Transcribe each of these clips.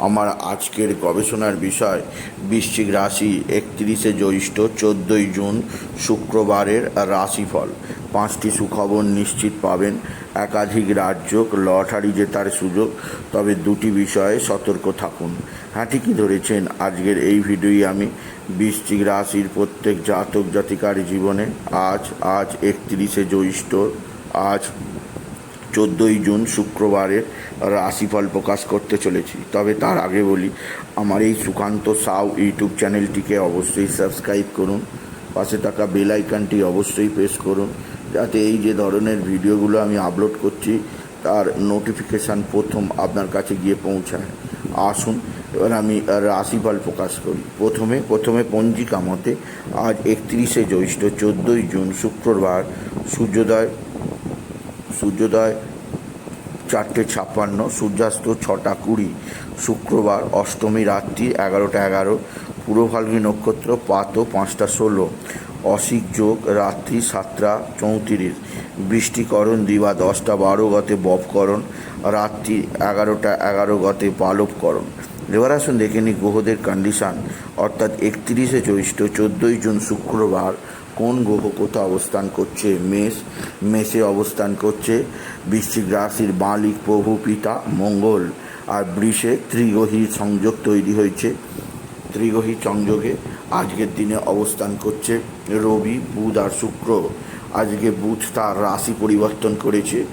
আমার আজকের গবেষণার বিষয়, বৃশ্চিক রাশি একত্রিশে জ্যৈষ্ঠ, চোদ্দোই জুন, শুক্রবারের রাশিফল। পাঁচটি সুখবর নিশ্চিত পাবেন। একাধিক রাজ্য লটারি জেতার সুযোগ, তবে দুটি বিষয়ে সতর্ক থাকুন। হ্যাঁ ঠিকই ধরেছেন, আজকের এই ভিডিওই আমি। বৃশ্চিক রাশির প্রত্যেক জাতক জাতিকার জীবনে আজ আজ একত্রিশে জ্যৈষ্ঠ, আজ চোদ্দোই জুন শুক্রবারের রাশিফল প্রকাশ করতে চলেছি। তবে তার আগে বলি, আমার এই সুকান্ত সাউ ইউটিউব চ্যানেলটিকে অবশ্যই সাবস্ক্রাইব করুন, পাশে থাকা বেল আইকনটি অবশ্যই প্রেস করুন, যাতে এই যে ধরনের ভিডিওগুলো আমি আপলোড করছি, তার নোটিফিকেশান প্রথম আপনার কাছে গিয়ে পৌঁছায়। আসুন, এবার আমি রাশিফল প্রকাশ করি। প্রথমে প্রথমে পঞ্জিকা মতে আজ একত্রিশে জ্যৈষ্ঠ, চোদ্দোই জুন, শুক্রবার, সূর্যোদয় সূর্যোদয় চারটে ছাপ্পান্ন, সূর্যাস্ত ছটা কুড়ি, শুক্রবার, অষ্টমী রাত্রি এগারোটা এগারো পূর্ব ফাল্গুনী নক্ষত্র পাত পাঁচটা ষোলো, অসিক যোগ রাত্রি সাতটা চৌত্রিশ, বৃষ্টিকরণ দিবা দশটা বারো গতে বপকরণ, রাত্রি এগারোটা এগারো গতে পালবকরণ। এবার আসুন দেখে নিই গ্রহদের কন্ডিশান অর্থাৎ একত্রিশে জ্যৈষ্ঠ চোদ্দোই জুন, শুক্রবার কোন গ্রহ কোথা অবস্থান করছে? মেষ, মেষে অবস্থান করছে। বৃশ্চিক রাশির মালিক, প্রভু, পিতা, মঙ্গল। আর বৃষে ত্রিগ্রহী সংযোগ তৈরি হয়েছে। ত্রিগ্রহী সংযোগে আজকের দিনে অবস্থান করছে রবি, বুধ আর শুক্র। আজকে বুধ তার রাশি পরিবর্তন করেছে।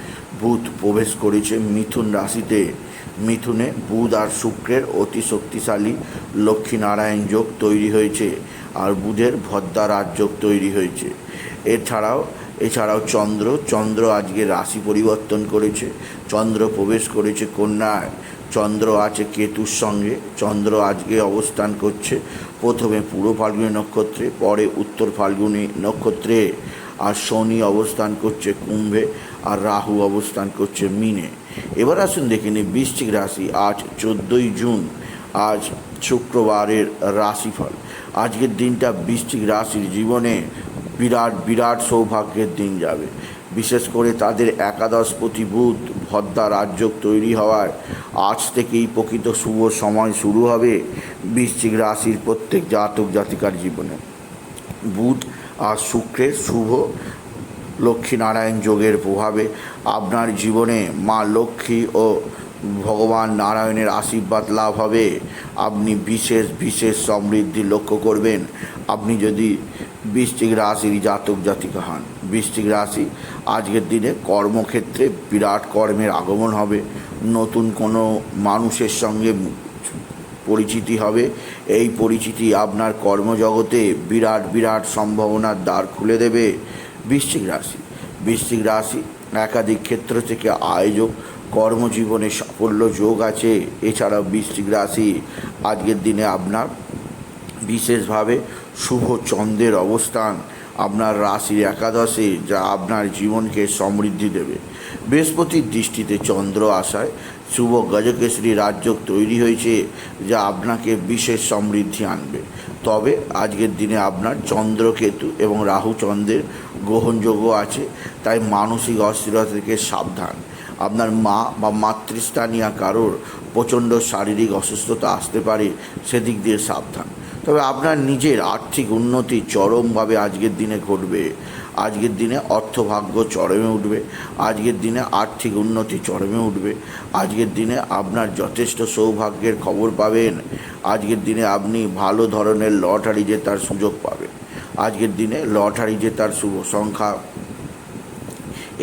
বুধ প্রবেশ করেছে মিথুন রাশিতে। মিথুনে বুধ আর শুক্রের অতি শক্তিশালী লক্ষ্মীনারায়ণ যোগ তৈরি হয়েছে। আর বুধের ভদ্রা রাজযোগ তৈরি হয়েছে। এছাড়াও এছাড়াও চন্দ্র চন্দ্র আজকে রাশি পরিবর্তন করেছে, চন্দ্র প্রবেশ করেছে কন্যায়, চন্দ্র আছে কেতুর সঙ্গে, চন্দ্র আজকে অবস্থান করছে প্রথমে পূর্ব ফাল্গুনী নক্ষত্রে, পরে উত্তর ফাল্গুনী নক্ষত্রে, আর শনি অবস্থান করছে কুম্ভে, আর রাহু অবস্থান করছে মিনে। এবার আসুন দেখে নিই বৃশ্চিক রাশি, আজ চোদ্দোই জুন, আজ শুক্রবারের রাশিফল। আজকের দিনটা বৃশ্চিক রাশির জীবনে বিরাট বিরাট সৌভাগ্যের দিন যাবে। বিশেষ করে তাদের একাদশপতি বুধ ভদ্রা রাজ্য তৈরি হওয়ার আজ থেকেই প্রকৃত শুভ সময় শুরু হবে বৃশ্চিক রাশির প্রত্যেক জাতক জাতিকার জীবনে। বুধ আর শুক্রের শুভ লক্ষ্মীনারায়ণ যোগের প্রভাবে আপনার জীবনে মা লক্ষ্মী ও ভগবান নারায়ণের আশীর্বাদ লাভ হবে। আপনি বিশেষ বিশেষ সমৃদ্ধি লক্ষ্য করবেন। আপনি যদি বৃশ্চিক রাশির জাতক জাতিকা হন, বৃশ্চিক রাশি আজকের দিনে কর্মক্ষেত্রে বিরাট কর্মের আগমন হবে। নতুন কোনো মানুষের সঙ্গে পরিচিতি হবে। এই পরিচিতি আপনার কর্মজগতে বিরাট বিরাট সম্ভাবনার দ্বার খুলে দেবে বৃশ্চিক রাশি। বৃশ্চিক রাশি একাধিক ক্ষেত্র থেকে আয়োজক কর্মজীবনে সাফল্য যোগ আছে, এছাড়াও বৃশ্চিক রাশি আজকের দিনে আপনার বিশেষভাবে শুভ চন্দ্রের অবস্থান, আপনার রাশির একাদশে যা আপনার জীবনকে সমৃদ্ধি দেবে। বৃহস্পতির দৃষ্টিতে চন্দ্র আসায় শুভ গজকেশরী রাজ্য তৈরি হয়েছে, যা আপনাকে বিশেষ সমৃদ্ধি আনবে। তবে আজকের দিনে আপনার চন্দ্রকেতু এবং রাহু চন্দ্রের গ্রহণযোগ্য আছে, তাই মানসিক অস্থিরতা থেকে সাবধান। আপনার মা বা মাতৃস্থানীয় কারোর প্রচণ্ড শারীরিক অসুস্থতা আসতে পারে, সেদিক দিয়ে সাবধান। তবে আপনার নিজের আর্থিক উন্নতি চরমভাবে আজকের দিনে ঘটবে। আজকের দিনে অর্থভাগ্য চরমে উঠবে, আজকের দিনে আর্থিক উন্নতি চরমে উঠবে, আজকের দিনে আপনার যথেষ্ট সৌভাগ্যের খবর পাবেন, আজকের দিনে আপনি ভালো ধরনের লটারি জেতার সুযোগ পাবেন, আজকের দিনে লটারি জেতার শুভ সংখ্যা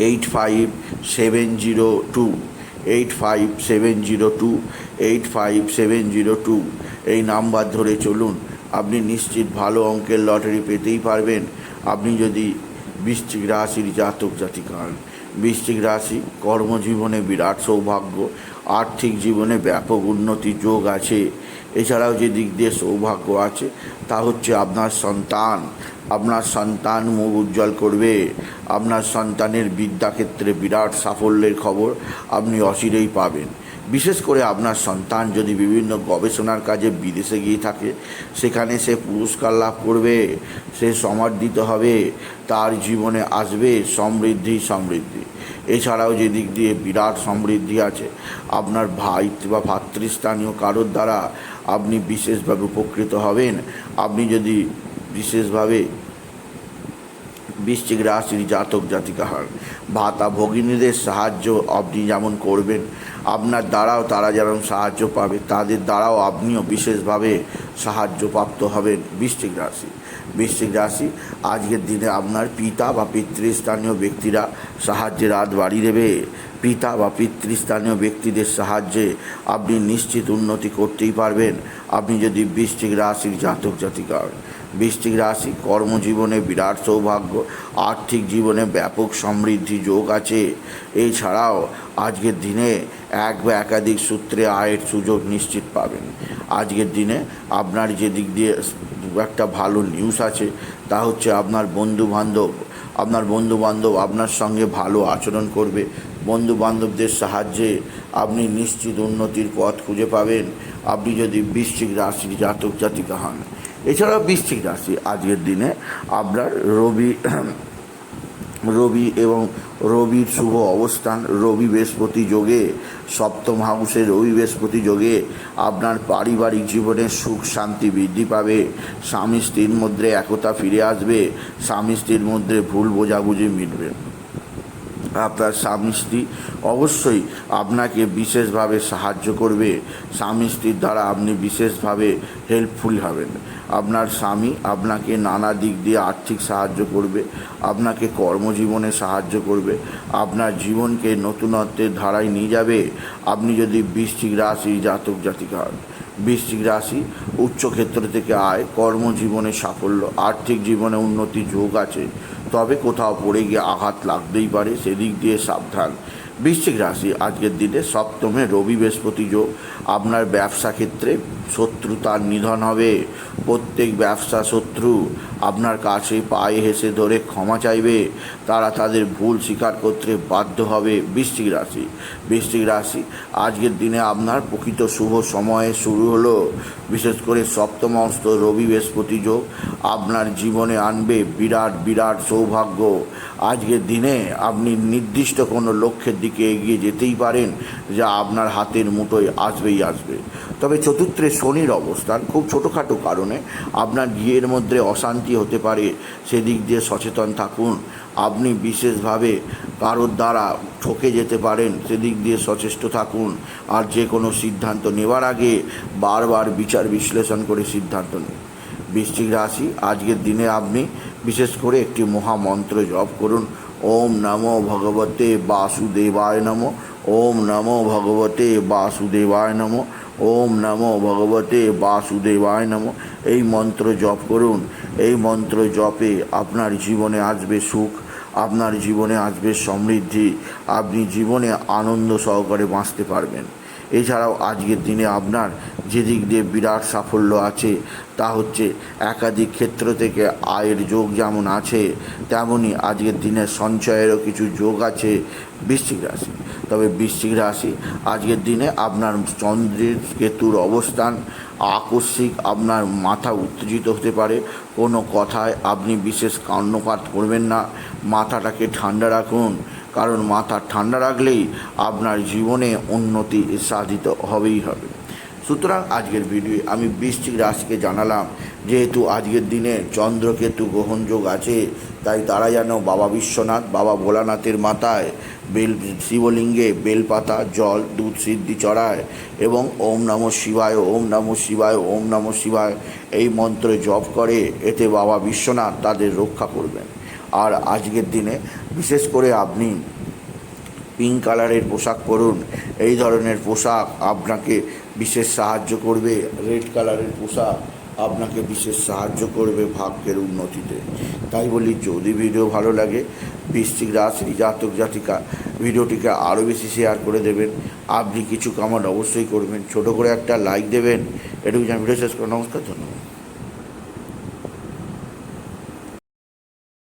eight five seven zero two eight five seven zero two eight five seven zero two এই নাম্বার ধরে চলুন। আপনি নিশ্চিত ভালো অঙ্কের লটারি পেতেই পারবেন। আপনি যদি বৃশ্চিক রাশির জাতক জাতিকা হন, বৃশ্চিক রাশি কর্মজীবনে বিরাট সৌভাগ্য, আর্থিক জীবনে ব্যাপক উন্নতি যোগ আছে। এছাড়াও যে দিক দিয়ে সৌভাগ্য আছে, তা হচ্ছে আপনার সন্তান। আপনার সন্তান মুখ উজ্জ্বল করবে। আপনার সন্তানের বিদ্যাক্ষেত্রে বিরাট সাফল্যের খবর আপনি অচিরেই পাবেন। বিশেষ করে আপনার সন্তান যদি বিভিন্ন গবেষণার কাজে বিদেশে গিয়ে থাকে, সেখানে সে পুরস্কার লাভ করবে, সে সমার্দিত হবে, তার জীবনে আসবে সমৃদ্ধি সমৃদ্ধি। এছাড়াও যে দিক দিয়ে বিরাট সমৃদ্ধি আছে, আপনার ভাই বা ভাতৃস্থানীয় কারোর দ্বারা আপনি বিশেষভাবে উপকৃত হবেন। আপনি যদি বিশেষভাবে বৃশ্চিক রাশির জাতক জাতিকা হন, ভাতা ভগিনীদের সাহায্য আপনি যেমন করবেন, আপনার দ্বারাও তারা যেমন সাহায্য পাবে, তাদের দ্বারাও আপনিও বিশেষভাবে সাহায্যপ্রাপ্ত হবেন বৃশ্চিক রাশি। বৃশ্চিক রাশি। আজকের দিনে আপনার পিতা বা পিতৃস্থানীয় ব্যক্তিরা সাহায্যের হাত বাড়িয়ে দেবে। পিতা বা পিতৃস্থানীয় ব্যক্তিদের সাহায্যে আপনি নিশ্চিত উন্নতি করতেই পারবেন। আপনি যদি বৃষ্টিক রাশির জাতক জাতিকা বৃশ্চিক রাশি কর্মজীবনে বিরাট সৌভাগ্য, আর্থিক জীবনে ব্যাপক সমৃদ্ধি যোগ আছে। এছাড়াও আজকের দিনে এক বা একাধিক সূত্রে আয়ের সুযোগ নিশ্চিত পাবেন। আজকের দিনে আপনার যে দিক দিয়ে একটা ভালো নিউজ আছে, তা হচ্ছে আপনার বন্ধুবান্ধব আপনার বন্ধুবান্ধব আপনার সঙ্গে ভালো আচরণ করবে। বন্ধুবান্ধবদের সাহায্যে আপনি নিশ্চিত উন্নতির পথ খুঁজে পাবেন। আপনি যদি বৃশ্চিক রাশির জাতক জাতিকা হন। এছাড়াও বৃশ্চিক রাশি আজকের দিনে আপনার রবি রবি এবং রবির শুভ অবস্থান। রবি বৃহস্পতি যোগে, সপ্তম হাউসে রবি বৃহস্পতি যোগে আপনার পারিবারিক জীবনে সুখ, শান্তি বৃদ্ধি পাবে। স্বামী স্ত্রীর মধ্যে একতা ফিরে আসবে। স্বামী স্ত্রীর মধ্যে ভুল বোঝাবুঝি মিটবে। আপনার স্বামী স্ত্রী অবশ্যই আপনাকে বিশেষভাবে সাহায্য করবে। স্বামী স্ত্রীর দ্বারা আপনি বিশেষভাবে হেল্পফুল হবেন। আপনার স্বামী আপনাকে নানা দিক দিয়ে আর্থিক সাহায্য করবে, আপনাকে কর্মজীবনে সাহায্য করবে, আপনার জীবনকে নতুনত্বের ধারায় নিয়ে যাবে। আপনি যদি বৃশ্চিক রাশি জাতক জাতিকা হন, বৃশ্চিক রাশি উচ্চক্ষেত্র থেকে আয়, কর্মজীবনে সাফল্য, আর্থিক জীবনে উন্নতি, যোগ আছে। তবে কোথাও পড়ে গিয়ে আঘাত লাগতেই পারে, সেদিক দিয়ে সাবধান। বৃশ্চিক রাশি, আজকের দিনে সপ্তমে রবি বৃহস্পতি যোগ। আপনার ব্যবসা ক্ষেত্রে শত্রুতার নিধন হবে। প্রত্যেক ব্যবসা শত্রু আপনার কাছে পায়ে হেসে ধরে ক্ষমা চাইবে। তারা তাদের ভুল স্বীকার করতে বাধ্য হবে বৃশ্চিক রাশি। বৃশ্চিক রাশি, আজকের দিনে আপনার প্রকৃত শুভ সময়ে শুরু হলো। বিশেষ করে সপ্তম অস্ত রবি বৃহস্পতি যোগ। আপনার জীবনে আনবে বিরাট বিরাট সৌভাগ্য। আজকের দিনে আপনি নির্দিষ্ট কোনো লক্ষ্যের দিকে এগিয়ে যেতেই পারেন, যা আপনার হাতের মুঠোয় আসবেই আসবে। তবে চতুর্থে শনির অবস্থান খুব ছোটোখাটো কারণে আপনার বিয়ের মধ্যে অশান্তি হতে পারে। সেদিক দিয়ে সচেতন থাকুন। আপনি বিশেষভাবে কারোর দ্বারা ঠকে যেতে পারেন, সেদিক দিয়ে সচেষ্ট থাকুন। আর যে কোনো সিদ্ধান্ত নেওয়ার আগে বারবার বিচার বিশ্লেষণ করে সিদ্ধান্ত নিন। বৃশ্চিক রাশি। আজকের দিনে আপনি বিশেষ করে একটি মহামন্ত্র জপ করুন। ওম নমো ভগবতে বাসুদেবায় নমো। ওম নমো ভগবতে বাসুদেবায় নমো। ওম নমো ভগবতে বাসুদেবায় নমো। এই মন্ত্র জপ করুন। এই মন্ত্র জপে আপনার জীবনে আসবে সুখ, আপনার জীবনে আসবে সমৃদ্ধি, আপনি জীবনে আনন্দ সহকারে বাঁচতে পারবেন। এছাড়াও আজকের দিনে আপনার যে দিক দিয়ে বিরাট সাফল্য আছে, তা হচ্ছে একাধিক ক্ষেত্র থেকে আয়ের যোগ যেমন আছে তেমনই আজকের দিনে সঞ্চয়েরও কিছু যোগ আছে বৃশ্চিক রাশি। তবে বৃশ্চিক রাশি আজকের দিনে আপনার চন্দ্রের কেতুর অবস্থান আকস্মিক, আপনার মাথা উত্তেজিত হতে পারে। কোনো কথায় আপনি বিশেষ কর্ণপাত করবেন না। মাথাটাকে ঠান্ডা রাখুন। কারণ মাথা ঠান্ডা রাখলেই আপনার জীবনে উন্নতি সাধিত হবেই হবে। সুতরাং আজকের ভিডিও আমি বৃশ্চিক রাশিকে জানালাম, যেহেতু আজকের দিনে চন্দ্রকেতু গ্রহণযোগ আছে, তাই তারা যেন বাবা বিশ্বনাথ, বাবা ভোলানাথের মাথায় বেল, শিবলিঙ্গে বেলপাতা, জল, দুধ সিদ্ধি চড়ায় এবং ওম নম শিবায়, ওম নম শিবায়, ওম নম শিবায় এই মন্ত্রে জপ করে এতে বাবা বিশ্বনাথ তাদের রক্ষা করবেন। আর আজকের দিনে বিশেষ করে আপনি পিঙ্ক কালারের পোশাক পরুন, এই ধরনের পোশাক আপনাকে বিশেষ সাহায্য করবে রেড কালারের পোশাক আপনাকে বিশেষ সাহায্য করবে ভাগ্যের উন্নতিতে। তাই বলি, যদি ভিডিও ভালো লাগে, বৃশ্চিক রাশি, জাতক, জাতিকা, ভিডিওটিকে আরও বেশি শেয়ার করে দেবেন। আপনি কিছু কামান অবশ্যই করবেন, ছোট করে একটা লাইক দেবেন। এটুকু যেন ভিডিও শেষ করে নমস্কার, ধন্যবাদ।